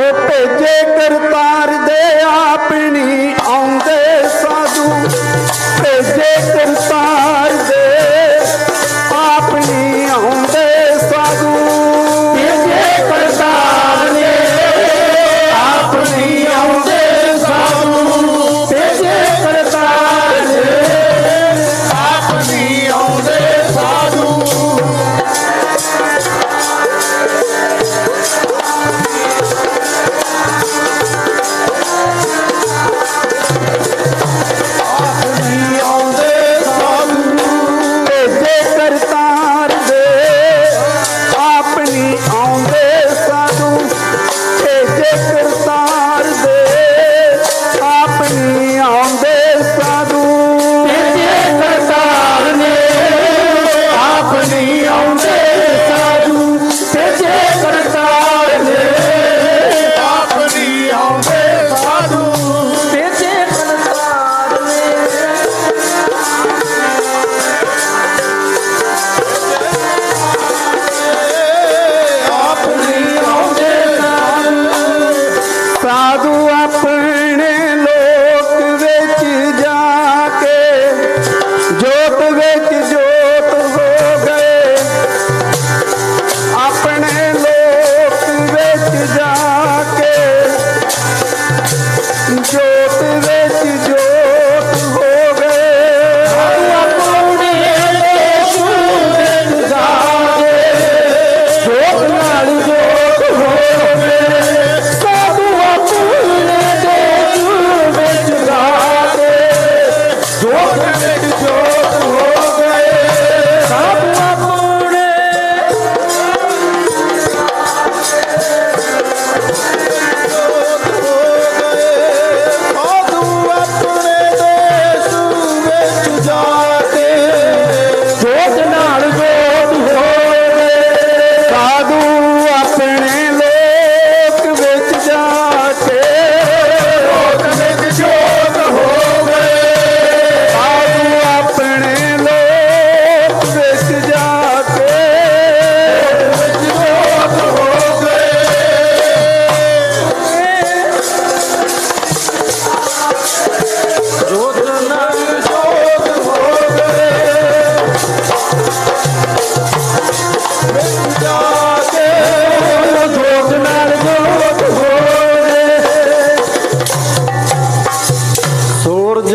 ਉਹ ਭੇਜੇ ਕਰਤਾਰ ਦੇ ਆਪਣੀ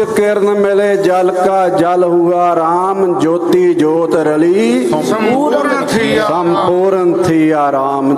किरण मिले जल का जल हुआ राम ज्योति ज्योत रली संपूर्ण थी आराम